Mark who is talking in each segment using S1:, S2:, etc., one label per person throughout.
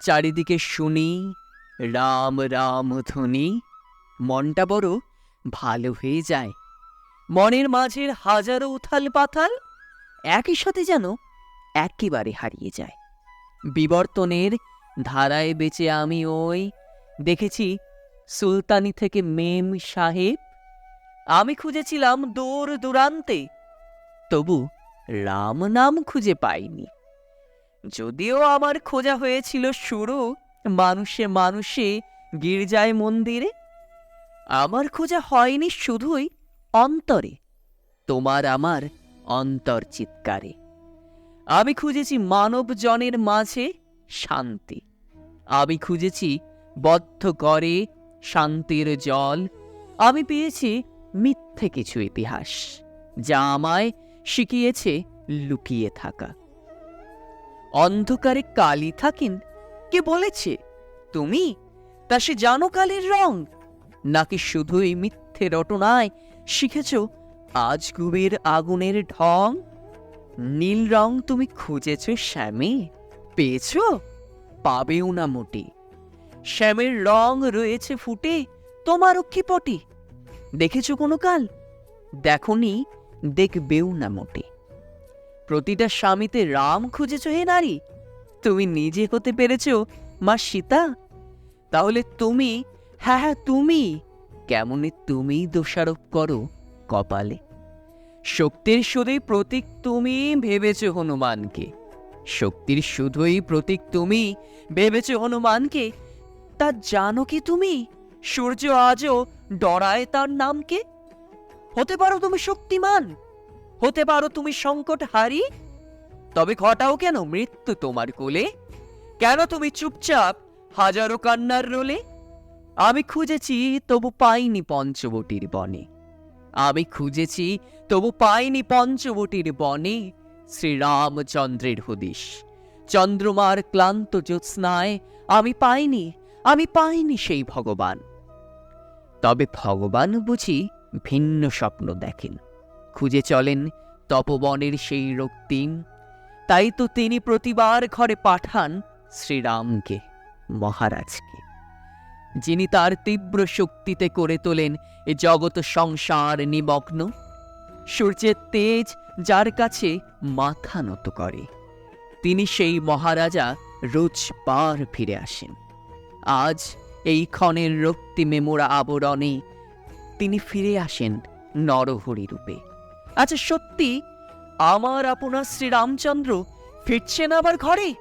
S1: চারিদিকে শুনি, রাম রাম ধ্বনি, মনটা বড় ভালো হয়ে যায়। মনের মাঝের হাজারো উথাল পাথাল একই সাথে যেন একেবারে হারিয়ে যায়। বিবর্তনের ধারায় বেঁচে আমি ওই দেখেছি সুলতানি থেকে মেম সাহেব। আমি খুঁজেছিলাম দূর দূরান্তে, তবু রাম নাম খুঁজে পাইনি। যদিও আমার খোঁজা হয়েছিল শুরু মানুষে মানুষে গির্জায় মন্দিরে, আমার খোঁজা হয়নি শুধুই অন্তরে, তোমার আমার অন্তর চিৎকারে। আমি খুঁজেছি মানব জনের মাঝে শান্তি। আমি খুঁজেছি বদ্ধ করে শান্তির জল। আমি পেয়েছি মিথ্যে কিছু ইতিহাস, যা আমায় শিখিয়েছে লুকিয়ে থাকা। অন্ধকারে কালি থাকেন। কে বলেছে? তুমি? তা সে জানো কালির রং। নাকি শুধুই মিথ্যে রটনায় শিখেছ আজগুবের আগুনের ঢং? নীল রং তুমি খুঁজেছ শ্যামে? পেয়েছ? পাবেও না মোটে। শ্যামের রং রয়েছে ফুটে, তোমার অক্ষিপটে দেখেছ কোনো কাল? দেখনি, দেখবেও না মোটে। প্রতিটা স্বামীতে রাম খুঁজেছ হে নারী? তুমি নিজে হতে পেরেছ, মা সীতা? তাহলে তুমি হ্যাঁ হ্যাঁ তুমি, কেমনে তুমি দোষারোপ করো কপালে? শক্তির শুধুই প্রতীক তুমি ভেবেছ হনুমানকে। শক্তির শুধুই প্রতীক তুমি ভেবেছ হনুমানকে। তা জানো কি তুমি? সূর্য আজও ডরায় তার নামকে? হতে পারো তুমি শক্তিমান। হতে পারো তুমি সংকট হারি। তবে ঘটাও কেন মৃত্যু তোমার কোলে? কেন তুমি চুপচাপ হাজারো কান্নার রোলে? আমি খুঁজেছি, তবু পাইনি পঞ্চবটির বনে। আমি খুঁজেছি, তবু পাইনি পঞ্চবটির বনে শ্রীরামচন্দ্রের হদিশ। চন্দ্রমার ক্লান্ত জ্যোৎস্নায় আমি পাইনি আমি পাইনি সেই ভগবান। তবে ভগবান বুঝি ভিন্ন স্বপ্ন দেখেন। খুঁজে চলেন তপবনের সেই রক্তিম তাই তো তিনি প্রতিবার ঘরে পাঠান শ্রীরামকে, মহারাজকে। যিনি তার তীব্র শক্তিতে করে তোলেন এ জগৎ সংসার নিমগ্ন, সূর্যের তেজ যার কাছে মাথা নত করে। তিনি সেই মহারাজা রোজ পার ফিরে আসেন। আজ এই ক্ষণের রক্তিমে মোড়া আবরণে তিনি ফিরে আসেন নরহরি রূপে। আচ্ছা সত্যি? আমার আপনার শ্রীরামচন্দ্র ফিরছেন আবার ঘরে?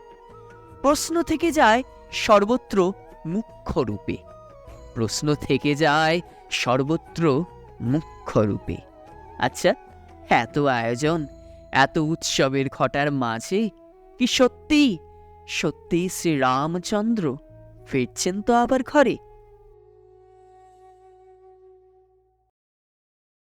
S1: প্রশ্ন থেকে যায় সর্বত্র মুখ্য রূপে প্রশ্ন থেকে যায় সর্বত্র মুখ্য রূপে আচ্ছা এত আয়োজন, এত উৎসবের ঘটার মাঝে কি সত্যি? সত্যি শ্রীরামচন্দ্র ফিরছেন তো আবার ঘরে?